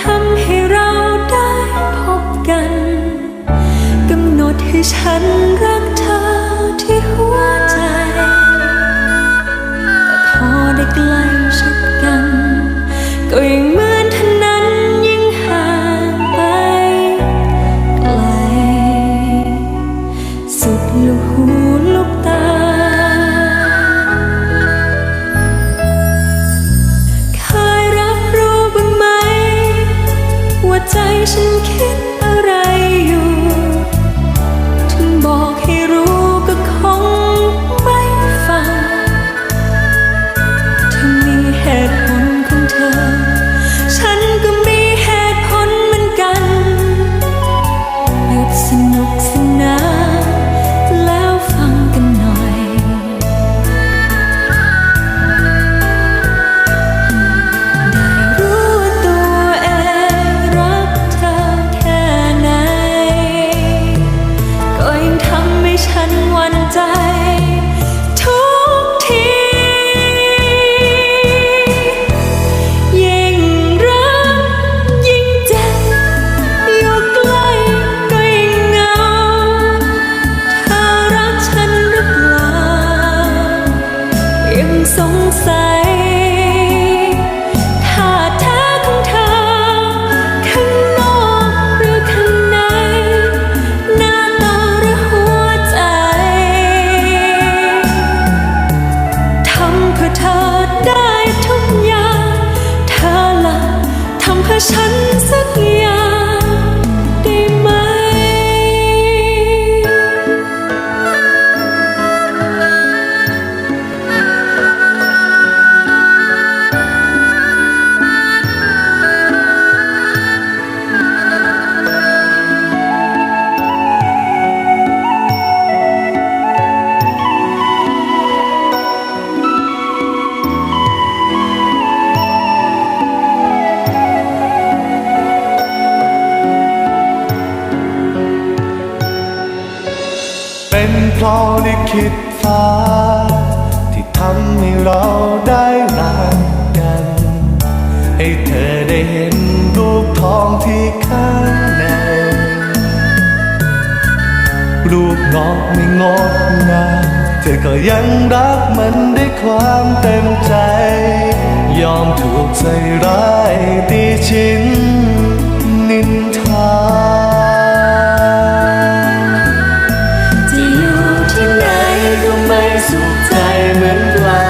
ทำให้เราได้พบกัน กำหนดให้ฉันรัก 松塞。 พราะลิขิตฟ้า ที่ทำให้เราได้รักกัน ให้เธอได้เห็นรูปทองที่ข้างในรูปงอกไม่งดงามเธอก็ยังรักมันด้วยความเต็มใจ ยอมถูกใส่ร้ายตีชิ้น สุขใจเหมือนกัน